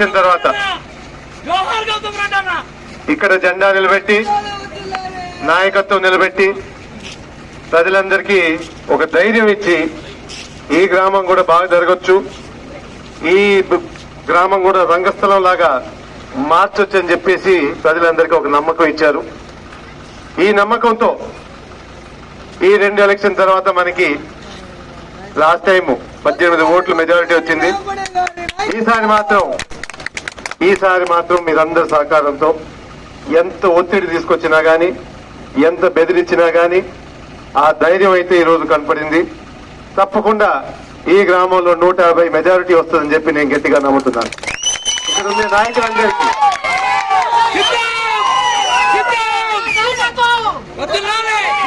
Election తర్వాత ఇక్కడ జెండా నిలబెట్టి నాయకత్వం నిలబెట్టి ప్రజలందరికీ ఒక ధైర్యం ఇచ్చి ఈ గ్రామం కూడా బాగా జరగచ్చు. ఈ గ్రామం కూడా రంగస్థలం లాగా మార్చొచ్చు అని చెప్పేసి ప్రజలందరికీ ఒక నమ్మకం ఇచ్చారు. ఈ నమ్మకంతో ఈ రెండు ఎలక్షన్ తర్వాత మనకి లాస్ట్ టైం పద్దెనిమిది ఓట్లు మెజారిటీ వచ్చింది. ఈసారి మాత్రం ఈసారి మాత్రం మీరందరి సహకారంతో ఎంత ఒత్తిడి తీసుకొచ్చినా కానీ ఎంత బెదిరించినా కానీ ఆ ధైర్యం అయితే ఈరోజు కనపడింది. తప్పకుండా ఈ గ్రామంలో నూట యాభై మెజారిటీ వస్తుందని చెప్పి నేను గట్టిగా నమ్ముతున్నాను. ఇక్కడ ఉండే నాయకులందరికీ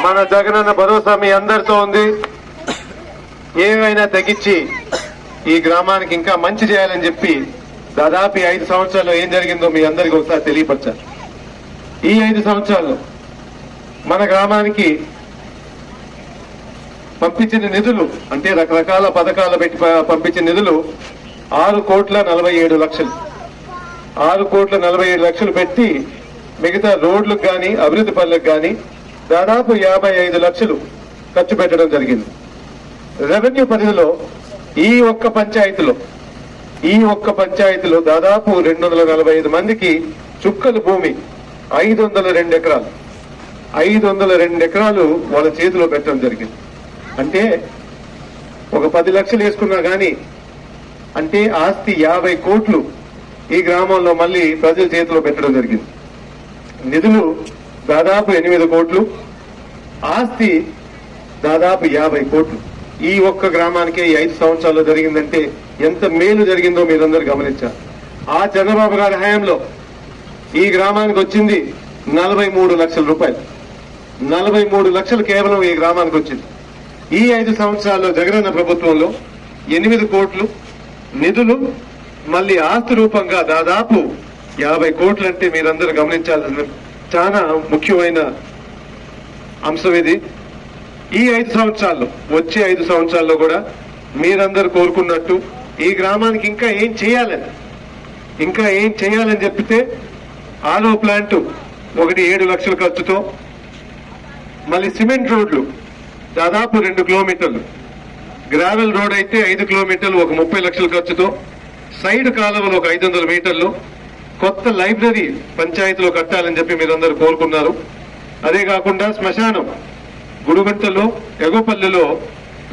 మన జగనన్న భరోసా మీ అందరితో ఉంది. ఏమైనా తగ్గించి ఈ గ్రామానికి ఇంకా మంచి చేయాలని చెప్పి దాదాపు ఐదు సంవత్సరాల్లో ఏం జరిగిందో మీ అందరికీ ఒకసారి తెలియపరచాలి. ఈ ఐదు సంవత్సరాల్లో మన గ్రామానికి పంపించిన నిధులు అంటే రకరకాల పథకాలు పెట్టి ప- పంపించిన నిధులు ఆరు కోట్ల నలభై ఏడు లక్షలు. ఆరు కోట్ల నలభై ఏడు లక్షలు పెట్టి మిగతా రోడ్లకు కానీ అభివృద్ధి పనులకు కానీ దాదాపు యాభై ఐదు లక్షలు ఖర్చు పెట్టడం జరిగింది. రెవెన్యూ పరిధిలో ఈ ఒక్క పంచాయతీలో ఈ ఒక్క పంచాయతీలో దాదాపు రెండు వందల నలభై ఐదు మందికి చుక్కల భూమి ఐదు వందల రెండు ఎకరాలు. ఐదు వందల రెండు ఎకరాలు వాళ్ళ చేతిలో పెట్టడం జరిగింది. అంటే ఒక పది లక్షలు వేసుకున్నా గాని అంటే ఆస్తి యాభై కోట్లు ఈ గ్రామంలో మళ్ళీ ప్రజల చేతిలో పెట్టడం జరిగింది. నిధులు దాదాపు ఎనిమిది కోట్లు ఆస్తి దాదాపు యాభై కోట్లు. ఈ ఒక్క గ్రామానికే ఈ ఐదు సంవత్సరాల్లో జరిగిందంటే ఎంత మేలు జరిగిందో మీరందరూ గమనించారు ఆ చంద్రబాబు గారి హయాంలో ఈ గ్రామానికి వచ్చింది నలభై మూడు లక్షల రూపాయలు. నలభై మూడు లక్షలు కేవలం ఈ గ్రామానికి వచ్చింది. ఈ ఐదు సంవత్సరాల్లో జగనన్న ప్రభుత్వంలో ఎనిమిది కోట్లు నిధులు మళ్ళీ ఆస్తి రూపంగా దాదాపు యాభై కోట్లు అంటే మీరందరూ గమనించాల్సిన చాలా ముఖ్యమైన అంశం ఇది. ఈ ఐదు సంవత్సరాల్లో వచ్చే ఐదు సంవత్సరాల్లో కూడా మీరందరూ కోరుకున్నట్టు ఈ గ్రామానికి ఇంకా ఏం చేయాలని? ఇంకా ఏం చేయాలని చెప్తే ఆలో ప్లాంట్ ఒకటి ఏడు లక్షల ఖర్చుతో మళ్ళీ సిమెంట్ రోడ్లు దాదాపు రెండు కిలోమీటర్లు. గ్రావెల్ రోడ్ అయితే ఐదు కిలోమీటర్లు ఒక ముప్పై లక్షల ఖర్చుతో సైడ్ కాలువలు ఒక ఐదు వందల మీటర్లు. కొత్త లైబ్రరీ పంచాయతీలో కట్టాలని చెప్పి మీరందరూ కోరుకున్నారు. అదే కాకుండా శ్మశానం గుడిగుంటలో ఎగోపల్లెలో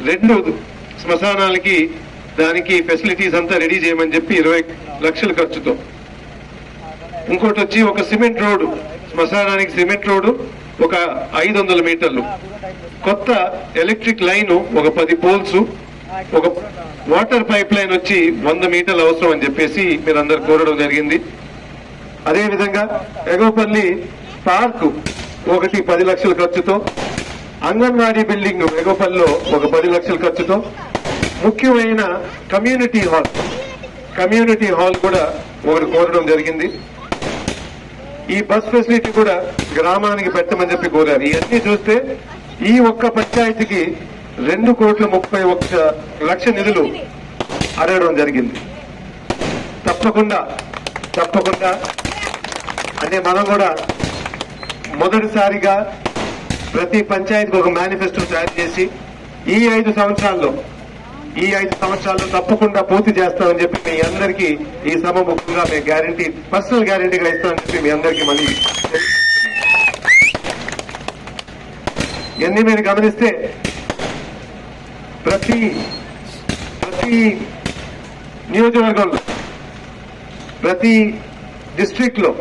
రెండు శ్మశానాలకి దానికి ఫెసిలిటీస్ అంతా రెడీ చేయమని చెప్పి ఇరవై లక్షల ఖర్చుతో. ఇంకోటి వచ్చి ఒక సిమెంట్ రోడ్డు శ్మశానానికి సిమెంట్ రోడ్డు ఒక ఐదు వందల మీటర్లు. కొత్త ఎలక్ట్రిక్ లైన్ ఒక పది పోల్స్ ఒక వాటర్ పైప్ లైన్ వచ్చి వంద మీటర్లు అవసరం అని చెప్పేసి మీరు అందరు కోరడం జరిగింది. అదేవిధంగా ఎగవపల్లి ఎగోపల్లి పార్క్ ఒకటి పది లక్షల ఖర్చుతో అంగన్వాడీ బిల్డింగ్ ఎగవపల్లిలో ఒక పది లక్షల ఖర్చుతో ముఖ్యమైన కమ్యూనిటీ హాల్. కమ్యూనిటీ హాల్ కూడా ఒకరు కోరడం జరిగింది. ఈ బస్ ఫెసిలిటీ కూడా గ్రామానికి పెట్టమని చెప్పి కోరారు. ఇవన్నీ చూస్తే ఈ ఒక్క పంచాయతీకి రెండు కోట్ల ముప్పై ఒక్క లక్ష నిధులు అడగడం జరిగింది. తప్పకుండా తప్పకుండా. అంటే మనం కూడా మొదటిసారిగా ప్రతి పంచాయతీకి ఒక మేనిఫెస్టో తయారు చేసి ఈ ఐదు సంవత్సరాల్లో ఈ ఐదు సంవత్సరాల్లో తప్పకుండా పూర్తి చేస్తామని చెప్పి మీ అందరికీ ఈ సభ ముఖ్యంగా మేము గ్యారంటీ పర్సనల్ గ్యారంటీగా ఇస్తామని చెప్పి మీ అందరికీ మళ్ళీ ఇవన్నీ మీరు గమనిస్తే ప్రతి ప్రతి నియోజకవర్గంలో ప్రతి డిస్ట్రిక్ట్లో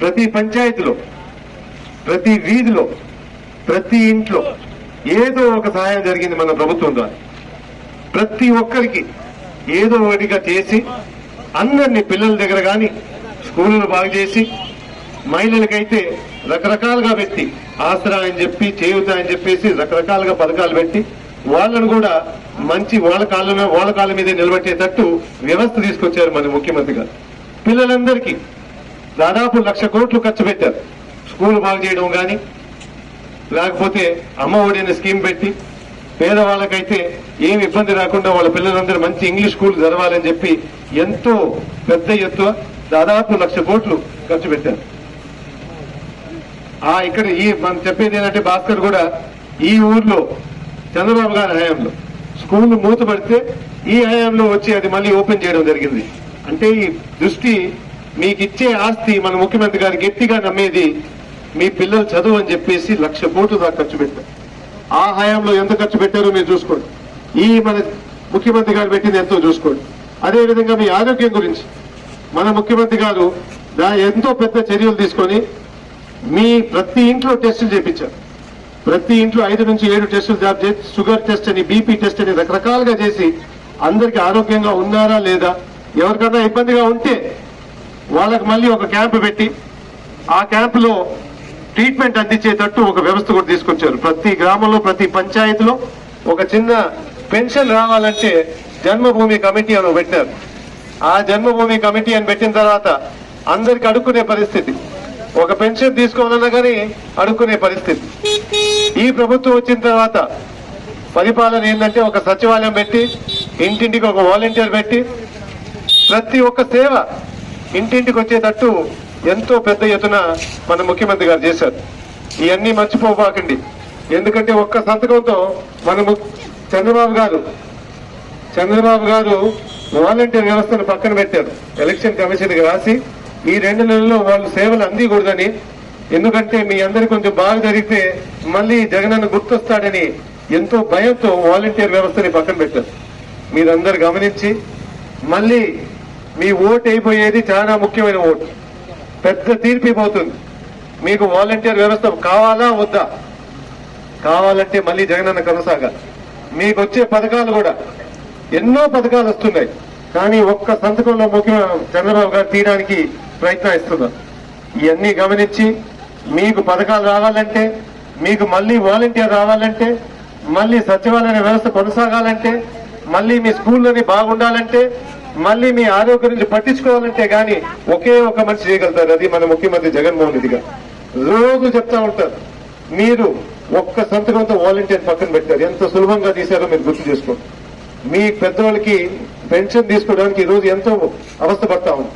ప్రతి పంచాయతీలో ప్రతి వీధిలో ప్రతి ఇంట్లో ఏదో ఒక సహాయం జరిగింది మన ప్రభుత్వం ద్వారా. ప్రతి ఒక్కరికి ఏదో ఒకటిగా చేసి అందరినీ పిల్లల దగ్గర కానీ స్కూళ్ళను బాగు చేసి మహిళలకైతే రకరకాలుగా పెట్టి ఆసరా అని చెప్పి చేయుత అని చెప్పేసి రకరకాలుగా పథకాలు పెట్టి వాళ్ళను కూడా మంచి వాళ్ళ కాళ్ళ మీద- వాళ్ళ కాళ్ళ మీదే నిలబెట్టేటట్టు వ్యవస్థ తీసుకొచ్చారు మన ముఖ్యమంత్రి గారు. పిల్లలందరికీ దాదాపు లక్ష కోట్లు ఖర్చు పెట్టారు. స్కూల్ బాగు చేయడం కానీ లేకపోతే అమ్మ ఒడి అనే స్కీమ్ పెట్టి పేదవాళ్ళకైతే ఏమి ఇబ్బంది రాకుండా వాళ్ళ పిల్లలందరూ మంచి ఇంగ్లీష్ స్కూల్ జరగాలని చెప్పి ఎంతో పెద్ద ఎత్తు దాదాపు లక్ష కోట్లు ఖర్చు పెట్టారు. ఆ ఇక్కడ ఈ మనం చెప్పేది ఏంటంటే భాస్కర్ కూడా ఈ ఊర్లో చంద్రబాబు గారి హయాంలో స్కూల్ మూతపడితే ఈ హయాంలో వచ్చి అది మళ్ళీ ఓపెన్ చేయడం జరిగింది. అంటే ఈ దృష్టి మీకు ఇచ్చే ఆస్తి మన ముఖ్యమంత్రి గారు గట్టిగా నమ్మేది మీ పిల్లలు చదువు అని చెప్పేసి లక్ష కోట్లు దాకా ఖర్చు పెట్టారు. ఆ హయాంలో ఎంత ఖర్చు పెట్టారో మీరు చూసుకోండి. ఈ మన ముఖ్యమంత్రి గారు పెట్టింది ఎంతో చూసుకోండి. అదేవిధంగా మీ ఆరోగ్యం గురించి. మన ముఖ్యమంత్రి గారు దా ఎంతో పెద్ద చర్యలు తీసుకొని మీ ప్రతి ఇంట్లో టెస్టులు చేపించారు. ప్రతి ఇంట్లో ఐదు నుంచి ఏడు టెస్టులు జాబ్ చేసి షుగర్ టెస్ట్ అని బీపీ టెస్ట్ అని రకరకాలుగా చేసి అందరికి ఆరోగ్యంగా ఉన్నారా లేదా ఎవరికన్నా ఇబ్బందిగా ఉంటే వాళ్ళకి మళ్ళీ ఒక క్యాంప్ పెట్టి ఆ క్యాంపులో ట్రీట్మెంట్ అందించేటట్టు ఒక వ్యవస్థ కూడా తీసుకొచ్చారు. ప్రతి గ్రామంలో ప్రతి పంచాయతీలో ఒక చిన్న పెన్షన్ రావాలంటే జన్మభూమి కమిటీ అని పెట్టారు. ఆ జన్మభూమి కమిటీ అని పెట్టిన తర్వాత అందరికి అడుక్కునే పరిస్థితి. ఒక పెన్షన్ తీసుకోవాలన్నా కానీ అడుక్కునే పరిస్థితి. ఈ ప్రభుత్వం వచ్చిన తర్వాత పరిపాలన ఏంటంటే ఒక సచివాలయం పెట్టి ఇంటింటికి ఒక వాలంటీర్ పెట్టి ప్రతి ఒక్క సేవ ఇంటింటికి వచ్చేటట్టు ఎంతో పెద్ద ఎత్తున మన ముఖ్యమంత్రి గారు చేశారు. ఇవన్నీ మర్చిపోబాకండి. ఎందుకంటే ఒక్క సంతకంతో మనము చంద్రబాబు గారు చంద్రబాబు గారు వాలంటీర్ వ్యవస్థను పక్కన పెట్టారు. ఎలక్షన్ కమిషన్కి రాసి ఈ రెండు నెలల్లో వాళ్ళు సేవలు అందకూడదని ఎందుకంటే మీ అందరికి కొంచెం బాగా జరిగితే మళ్ళీ జగనన్న గుర్తొస్తాడని ఎంతో భయంతో వాలంటీర్ వ్యవస్థని పక్కన పెట్టారు. మీరందరు గమనించి మళ్ళీ మీ ఓటు అయిపోయేది చాలా ముఖ్యమైన ఓటు. పెద్ద తీర్పు మీకు వాలంటీర్ వ్యవస్థ కావాలా వద్దా? కావాలంటే మళ్ళీ జగనన్న కొనసాగాలి. మీకు వచ్చే పథకాలు కూడా ఎన్నో పథకాలు వస్తున్నాయి. కానీ ఒక్క సంతకంలో ముఖ్యమంత్రి చంద్రబాబు గారు తీయడానికి ప్రయత్నిస్తున్నారు ఇవన్నీ గమనించి మీకు పథకాలు రావాలంటే మీకు మళ్ళీ వాలంటీర్ రావాలంటే మళ్ళీ సచివాలయ వ్యవస్థ కొనసాగాలంటే మళ్ళీ మీ స్కూల్లోని బాగుండాలంటే మళ్ళీ మీ ఆరోగ్యం గురించి పట్టించుకోవాలంటే కానీ ఒకే ఒక మనిషి చేయగలుగుతారు. అది మన ముఖ్యమంత్రి జగన్మోహన్ రెడ్డి గారు. రోజు చెప్తా ఉంటారు. మీరు ఒక్క సంతకంతో వాలంటీర్ పక్కన పెట్టారు. ఎంత సులభంగా తీశారో మీరు గుర్తు చేసుకోండి. మీ పెద్దవాళ్ళకి పెన్షన్ తీసుకోవడానికి ఈ రోజు ఎంతో అవస్థ పడతా ఉంది.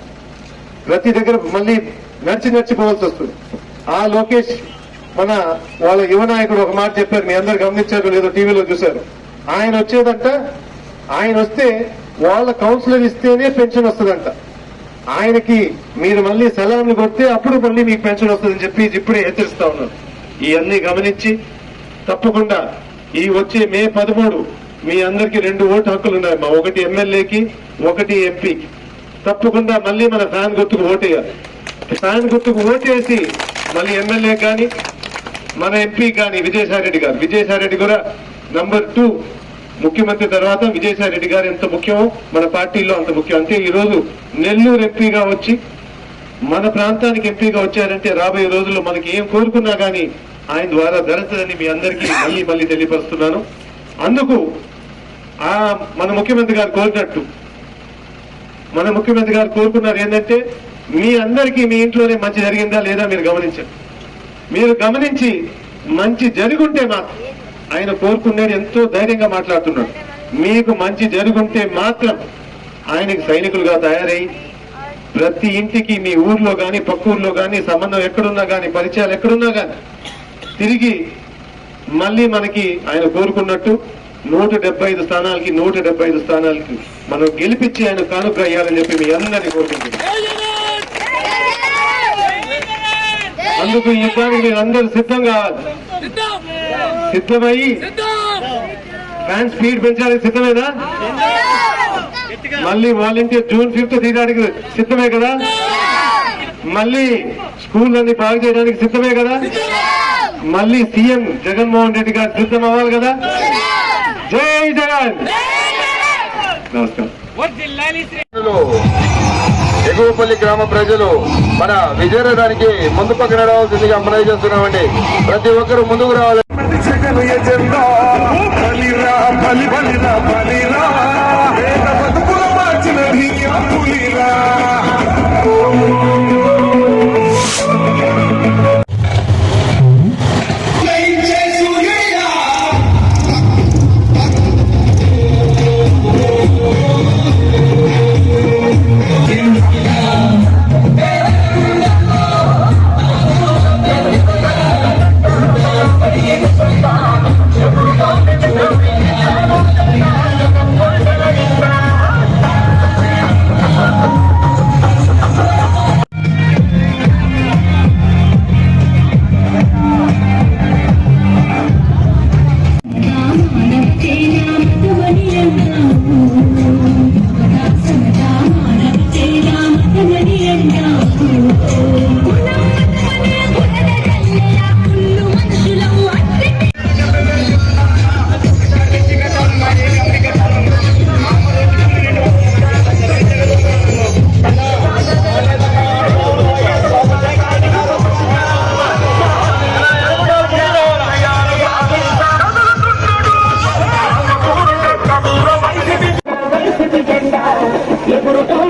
ప్రతి దగ్గర మళ్ళీ నడిచి నడిచిపోవాల్సి వస్తుంది. ఆ లోకేష్ మన వాళ్ళ యువ నాయకుడు ఒక మాట చెప్పారు. మీ అందరు గమనించారు లేదో టీవీలో చూశారు. ఆయన వచ్చేదంట. ఆయన వస్తే వాళ్ళ కౌన్సిలర్ ఇస్తేనే పెన్షన్ వస్తుందంట. ఆయనకి మీరు మళ్ళీ సలాంలు కొడితే అప్పుడు మళ్ళీ మీకు పెన్షన్ వస్తుందని చెప్పి ఇప్పుడే హెచ్చరిస్తా ఉన్నారు ఇవన్నీ గమనించి తప్పకుండా ఈ వచ్చే మే పదమూడు మీ అందరికి రెండు ఓటు హక్కులు ఉన్నాయి మా ఒకటి ఎమ్మెల్యేకి ఒకటి ఎంపీకి. తప్పకుండా మళ్ళీ మన ఫ్యాన్ గుర్తుకు ఓటేయాలి. ఫ్యాన్ గుర్తుకు ఓటేసి మళ్ళీ ఎమ్మెల్యే కానీ మన ఎంపీ కానీ విజయసాయిరెడ్డి గారు. విజయసాయిరెడ్డి కూడా నంబర్ టూ ముఖ్యమంత్రి తర్వాత విజయసాయి రెడ్డి గారు ఎంత ముఖ్యమో మన పార్టీలో అంత ముఖ్యం. అంటే ఈ రోజు నెల్లూరు ఎంపీగా వచ్చి మన ప్రాంతానికి ఎంపీగా వచ్చారంటే రాబోయే రోజుల్లో మనకి ఏం కోరుకున్నా కానీ ఆయన ద్వారా ధరించదని మీ అందరికీ మళ్ళీ మళ్ళీ తెలియపరుస్తున్నాను. అందుకు ఆ మన ముఖ్యమంత్రి గారు కోరినట్టు. మన ముఖ్యమంత్రి గారు కోరుకున్నారు ఏంటంటే మీ అందరికీ మీ ఇంట్లోనే మంచి జరిగిందా లేదా మీరు గమనించండి. మీరు గమనించి మంచి జరుగుంటే మాత్రం ఆయన కోరుకునేది ఎంతో ధైర్యంగా మాట్లాడుతున్నాడు. మీకు మంచి జరుగుంటే మాత్రం ఆయనకి సైనికులుగా తయారై ప్రతి ఇంటికి మీ ఊర్లో గాని పక్క ఊర్లో గాని సంబంధం ఎక్కడున్నా గాని పరిచయాలు ఎక్కడున్నా గాని తిరిగి మళ్ళీ మనకి ఆయన కోరుకున్నట్టు నూట డెబ్బై ఐదు స్థానాలకి నూట డెబ్బై ఐదు స్థానాలకి మనం గెలిపించి ఆయన కానుక అయ్యాలని చెప్పి మీ అందరినీ కోరుకుంటున్నాం. అందుకు ఈ యుద్ధానికి మీరు అందరూ సిద్ధం. కావాలి సిద్ధమై ఫ్యాన్ స్పీడ్ పెంచడానికి సిద్ధమేనా? మళ్ళీ వాలంటీర్ జూన్ ఫిఫ్త్ తీయడానికి సిద్ధమే కదా? మళ్ళీ స్కూల్ అన్ని బాగు చేయడానికి సిద్ధమే కదా? మళ్ళీ సీఎం జగన్మోహన్ రెడ్డి గారు సిద్ధం అవ్వాలి కదా? జై జగన్! నమస్కారం. ఎగువపల్లి గ్రామ ప్రజలు మన విజయనగరానికి ముందు పక్కన రావాల్సిందిగా మనవి చేస్తున్నామండి. ప్రతి ఒక్కరు ముందుకు రావాలి. జగను ఎజెండా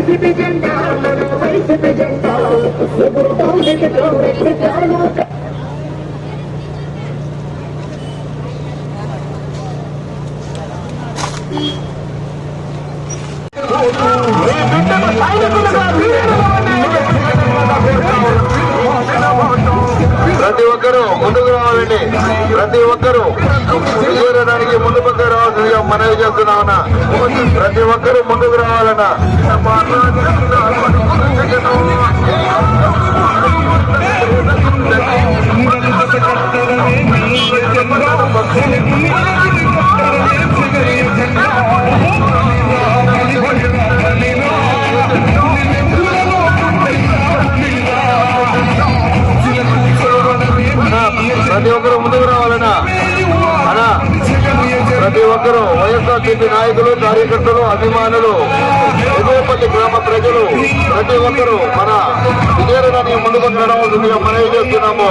ప్రతి ఒక్కరూ ముందుకు రావాలండి. ప్రతి ఒక్కరూ చేరడానికి ముందు పక్క రావాల్సిందిగా మనవి చేస్తున్నామన్నా ప్రతి ఒక్కరూ ముందుకు రావాలన్నా. అన్నా, టీడీపీ నాయకులు కార్యకర్తలు అభిమానులు ఎగువపల్లి గ్రామ ప్రజలు ప్రతి ఒక్కరూ మన విజయనగరానికి ముందుకు నడవాల్సిందిగా మనవి చేస్తున్నాము.